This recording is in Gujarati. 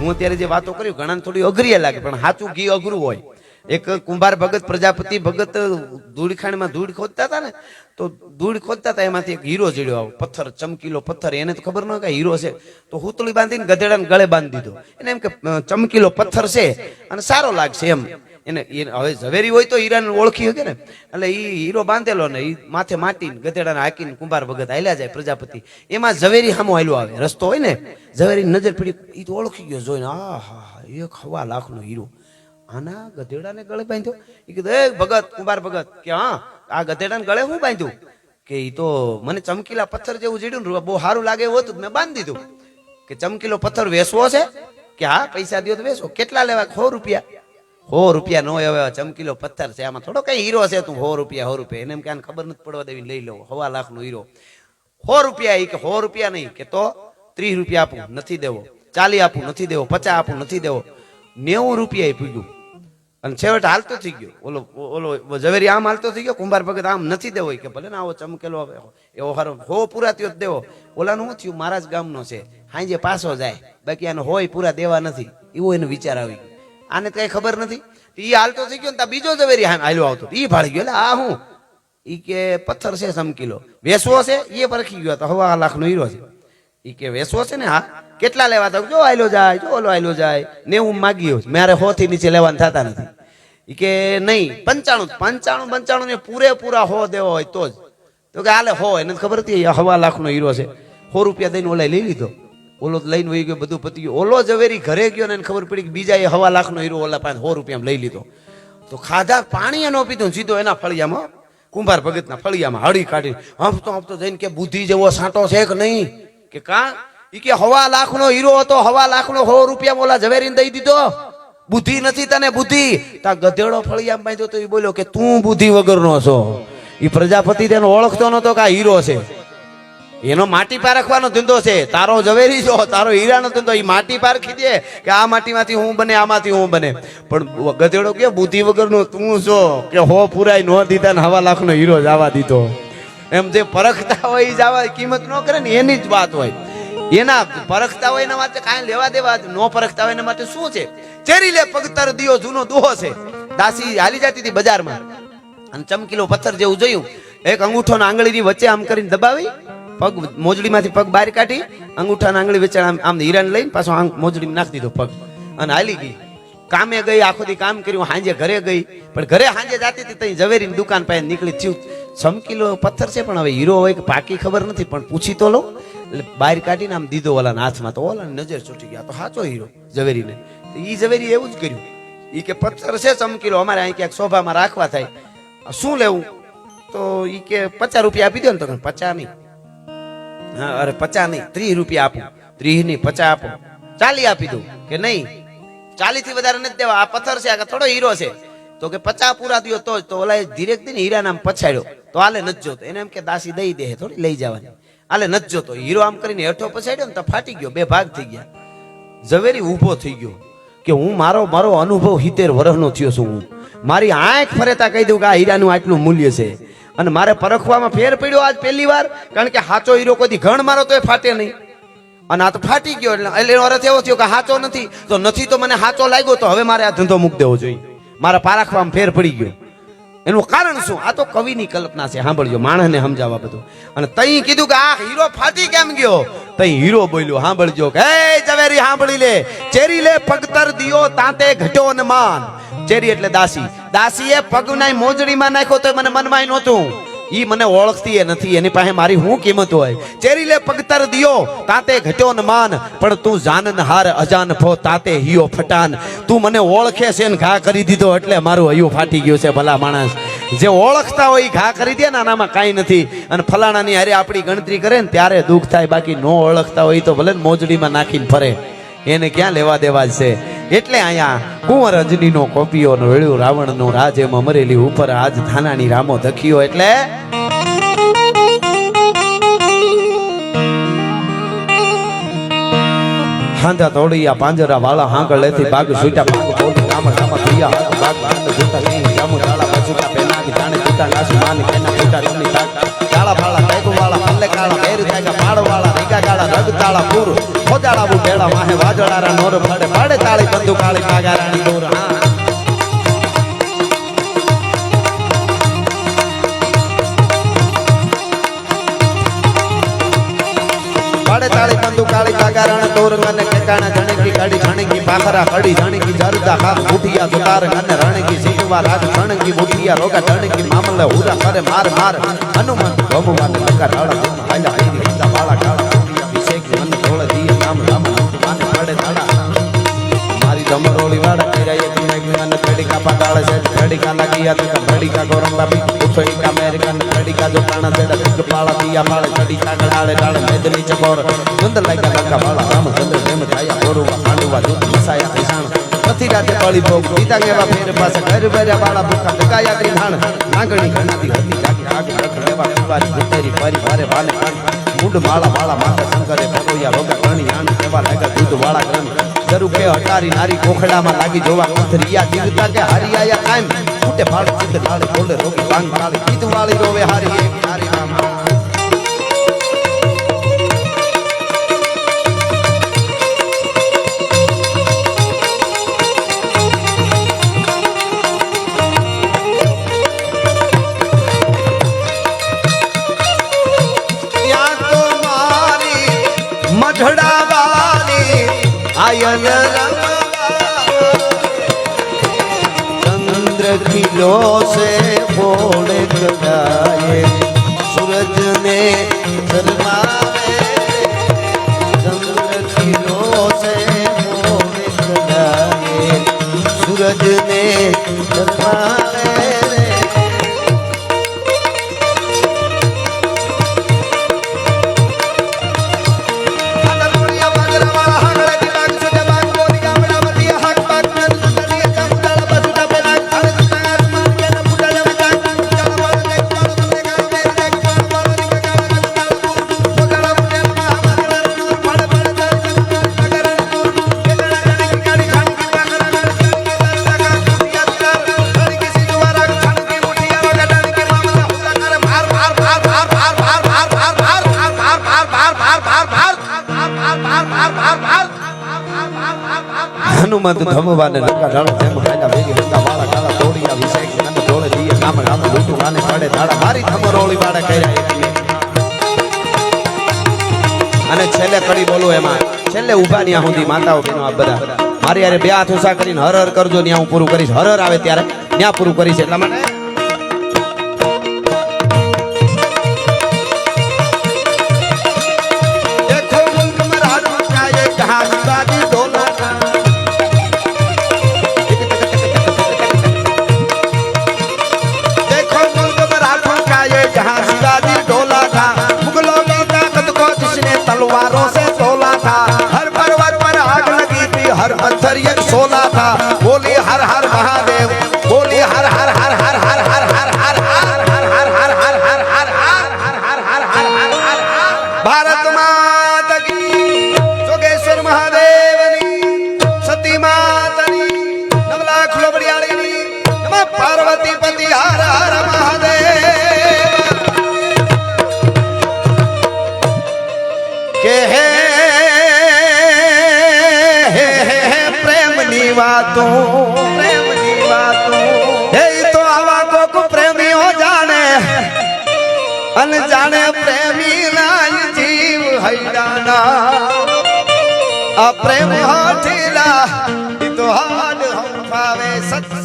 હું અત્યારે જે વાતો કરી ઘણા થોડી અઘરી લાગે, પણ સાચું ઘી અઘરું હોય. એક કુંભાર ભગત પ્રજાપતિ ભગત ધૂળખાણીમાં ધૂળ ખોદતા હતા ને, તો ધૂળ ખોદતા હતા, એમાંથી એક હીરો જડ્યો આવો, પથ્થર, ચમકીલો પથ્થર, એને તો ખબર ન કે હીરો છે. તો હુતળી બાંધીને ગધેડાને ગળે બાંધી દીધો. એને એમ કે ચમકીલો પથ્થર છે, અને સારો લાગશે એમ. એને હવે ઝવેરી હોય તો હીરાને ઓળખી શકે ને. એટલે એ હીરો બાંધેલો ને એ માથે માટીને ગધેડાને હાકીને કુંભાર ભગત હાલ્યા જાય પ્રજાપતિ. એમાં ઝવેરી સામો હાલ્યો આવે. રસ્તો હોય ને ઝવેરી નજર પડી એ તો ઓળખી ગયો જોઈને આ હા એક હવા લાખનો હીરો. આના ગધેડાને ગળે બાંધ્યો. એ કીધું, એ ભગત, કુંભાર ભગત. કે, હા, આ ગધેડાને ગળે હું બાંધ્યું? કે એ તો મને ચમકીલા પથ્થર જેવું જીડ્યું ને, બહુ સારું લાગે એવું હતું મેં બાંધી દીધું. કે, ચમકીલો પથ્થર વેસવો છે? કે, હા, પૈસા દો તો વેસો કેટલા લેવા? સો રૂપિયા. સો રૂપિયા નો હવે ચમકીલો પથ્થર છે. આમાં થોડો કઈ હીરો છે તું હો રૂપિયા હો રૂપિયા. એને એમ કે ખબર નથી પડવા દેવી, લઈ લો. હવા લાખ નો હીરો. હો રૂપિયા એ કે હો રૂપિયા નહીં. કે તો ત્રીસ રૂપિયા આપું, નથી દેવો. ચાલી આપું, નથી દેવો. પચાસ આપું, નથી દેવો. નેવું રૂપિયા પૂગ્યું અને છેવટે હાલતો થઈ ગયો. ઓલો ઓલો ઝવેરી આમ હાલતો થઈ ગયો, કુંભાર ભગત આમ નથી દેવો. કે ભલે ને આવો ચમકેલો એવો હારો હો પૂરા જ દેવો. ઓલાનું શું થયું? મારા જ ગામનો છે. હાંજે પાછો જાય. બાકી આને હોય પૂરા દેવા નથી. એવો એનો વિચાર આવી ગયો. આને કઈ ખબર નથી. ઈ હાલતો થઈ ગયો ને બીજો ઝવેરી હાલ્યો આવતો ઈ ભાળી ગયો. એટલે આ હું? ઈ કે પથ્થર છે સમકીલો વેસવો છે? એ પરખી ગયો તો હવા લાખનો હીરો છે. ઈ કે વેસવો છે ને હા? કેટલા લેવા તો જો આયલો જાય, જો ઓલો આયલો જાય. નેવું માગ્યો મારે હો થી નીચે લેવાના થતા નથી. ઈ કે નહીં, પંચાણું પંચાણું પંચાણું ને પૂરેપૂરા હો દેવો હોય તો જ. તો કે હાલે હો એને ખબર હતી, હવા લાખનો હીરો છે. સો રૂપિયા દઈને ઓલા લઈ લીધો. ઓલો લઈને વહી ગયો, બધું પતી ગયું. ઓલો ઝવેરી ઘરે ગયો ને ખબર પડી કે બીજા એ હવા લાખનો હીરો ઓલા પાસે સો રૂપિયા લઈ લીધો. તો ખાધા, પાણી એનો પીધું સીધો એના ફળિયામાં કુંભાર ભગતના ફળિયામાં હળી કાઢી. હંફતો હંફતો જઈને કે બુદ્ધિ જેવો સાંટો છે કે નહીં? કે કા? એ કે હવા લાખનો હીરો હતો, હવા લાખનો સો રૂપિયા ઓલા ઝવેરીને દઈ દીધો. બુદ્ધિ નથી તને બુદ્ધિ. તા ગધેડો ફળિયામાં બાંધ્યો તો એ બોલ્યો કે તું બુદ્ધિ વગરનો છો. એ પ્રજાપતિ તેને ઓળખતો નતો કે આ હીરો છે. એનો માટી પારખવાનો ધંધો છે. તારો ઝવેરી છો, તારો હીરાનો ધંધો એ માટી પારખી દે કે આ માટીમાંથી હું બને આમાંથી હું બને. પણ ગધેડો કે બુદ્ધિ વગરનો તું છો કે હો પુરાય નો દીધા ને હવા લાખનો હીરો જવા દીધો. એમ જે પરખતા હોય એ જવા કિંમત ન કરે ને એની જ વાત હોય. એના પરખતા હોય એના માટે કાંઈ લેવા દેવા નો પરખતા હોય એના માટે શું છે? ચેરી લે, પગતર દિયો, જૂનો દોહો છે. દાસી હાલી જતી હતી બજારમાં. અને ચમકીલો પથ્થર જેવું જોયું. એક અંગૂઠો આંગળીની વચ્ચે આમ કરીને દબાવી. પગ મોજડીમાંથી પગ બહાર કાઢી, અંગૂઠાના આંગળી વેચાણ આમ આમ હીરાને લઈને પાછો મોજડીમાં નાખી દીધો પગ. અને હાલી ગઈ. કામે ગઈ, આખો દી કામ કર્યું, હાંજે ઘરે ગઈ. પણ ઘરે હાંજે જાતી હતી ત્યાં ઝવેરીની દુકાન પાસે નીકળી થયું. ચમકીલો પથ્થર છે, પણ હવે હીરો હોય કે પાકી ખબર નથી, પણ પૂછી તો લો. એટલે બહાર કાઢીને આમ દીધો ઓલાના હાથમાં. તો ઓલાની નજર છૂટી ગયા તો સાચો હીરો, ઝવેરીને. ઈ ઝવેરી એવું જ કર્યું. એ કે પથ્થર છે ચમકીલો અમારે અહીં ક્યાંક શોભામાં રાખવા થાય. શું લેવું? તો ઈ કે પચાસ રૂપિયા આપી દો ને તો પચાસ નહીં. હા, અરે પચા નહીં ત્રીસ રૂપિયા આપું. ત્રીસ નહીં પચા આપો. ચાલી આપી દઉં, કે નહીં? ચાલી થી વધારે નથી દેવા. આ પથ્થર છે, આ થોડો હીરો છે. તો કે પચા પૂરા થયો તો તો ઓલા ધીરે ને હીરા નામ પછાડ્યો. તો આલે નથી જોતો. એને એમ કે દાસી દઈ દે, થોડી લઈ જવાની. આલે નથી જોતો. હીરો આમ કરીને હેઠો પછાડ્યો ને તો ફાટી ગયો, બે ભાગ થઈ ગયા. ઝવેરી ઊભો થઈ ગયો કે હું મારો મારો અનુભવ હિતેર વર્ષનો થયો છું હું. મારી આંખ ફરેતા કહી દઉં કે આ હીરાનું આટલું મૂલ્ય છે. અને મારે પરખવામાં ફેર પડ્યો આજ પહેલી વાર, કારણ કે સાચો હીરો કોઈ દી ઘણ મારો તો એ ફાટે નહીં. અને આ તો ફાટી ગયો, એટલે એટલે એનો અર્થ એવો થયો કે સાચો નથી, તો નથી તો મને સાચો લાગ્યો, તો હવે મારે આ ધંધો મૂકી દેવો જોઈએ. મારા પારખવામાં ફેર પડી ગયો. એનું કારણ શું? આ તો કવિની કલ્પના છે, સાંભળજો, માણસને સમજાવવા બધું. અને તઈ કીધું કે આ હીરો ફાટી કેમ ગયો? તઈ હીરો બોલ્યો, સાંભળજો કે એ ઝવેરી, સાંભળી લે. ચેરી લે, પગતર દિયો તાતે ઘટ્યો ને માન ચેરી એટલે દાસી. દાસીએ પગના મોજડીમાં નાખ્યો તો મને મનમાં નહોતું. ઈ મને ઓળખતી એ નથી, એની પાસે મારી શું કિંમત હોય. ચેરી લે પગતર દિયો, તાતે ઘટ્યો ન માન, પણ તું જાનન હાર અજાન ફો તાતે હિયો ફટાન. તું મને ઓળખે છે ને ઘા કરી દીધો એટલે મારું હયું ફાટી ગયું છે ભલા માણસ. જે ઓળખતા હોય એ ઘા કરી દે ને આનામાં કાંઈ નથી. અને ફલાણાની હારે આપણી ગણતરી કરે ને ત્યારે દુઃખ થાય, બાકી નો ઓળખતા હોય તો ભલે મોજડીમાં નાખીને ફરે. એને ક્યાં લેવા દેવા છે? એટલે અહીંયા કુંવર અંજનીનો કોપીઓ વેળ્યું રાવણનો રાજ એમ અમરેલી ઉપર આજ થાનાની રામો ધખીયો એટલે હાંધા તોડિયા પાંજરા વાળા હાંકળ લેથી બાગ સુટા બાગ બોલી રામ રામ થયા બાગ બાગ જૂતા ની જામુ તાળા પેનાની જાણે જૂતા નાસુ માની કેના જૂતા રમની તાક કાળા ફાળા मेरी जगह पाड़ वाला रीगा गाड़ा रग ताला पूर हो जाला वो बेड़ा माहे, वाजड़ा, रा, नोर फड़े पाड़े, ताली बंदू काली, कागा, रानी दूर हाँ। पाड़े, ताली बंदू काली, कागा, रान दूर गने के काना जाने की कड़ी जाने की पाखरा कड़ी जाने की जरदा, खा बुटिया दुतार गने रहने की राज चढ़ने की बुटिया, रोगा चढ़ने की मामला उड़ा करे, मार मार हनुमान गोमुवाद लगा राड़ा तुम आया दिया जो प्राणा तेरा सुख पाला दिया पाले घड़ी का गड़ाड़े डाड़े मेदनी चकोर धुंध लाइका लगा बाला राम चंद्र दूध मसाया किसान નથી રાતે પડી ભોગ સીતા કેવા ફેર પાસે ઘર ભર્યા વાળા હટારી નારી ખોખડામાં લાગી જોવા કથરિયા જીવતા કે કાયમ મોટે ભાળ ચિત ઢાળ બોલે રોગી ડાંગ ડાળ ગીત વાળી રોવે હારી એક હારી નામ મઢડાવાની આયન ખીલો છે ભોળે કડાએ સૂરજને શરમાવે ચંદ્ર ખીલો છે ભોળે કડાએ સૂરજને શરમાવે હનુમંત ધમવાને ડાળો તેમ રાજા ભેગી લંકા વાળા કાળા તોડિયા વિષય નંદ ડોળે દીએ નામ રામ લૂટુ વાને પાડે દાડા. મારી ધમરોળી વાળા કર્યા અને છેલ્લે કડી બોલું એમાં, છેલ્લે ઊભા ન્યા સુધી માતાઓ બેનો આ બધા. મારી યારે બે હાથ ઉષા કરીને હર હર કરજો, ન્યા હું પૂરું કરીશ. હર હર આવે ત્યારે ન્યા પૂરું કરીશ એટલા માટે सरियत सोला था વાતો કોક પ્રેમીઓ જાણે. પ્રેમી ના જીવ હૈડાના આ પ્રેમ હાથીલા તો હાલ હમ ફાવે સત્સના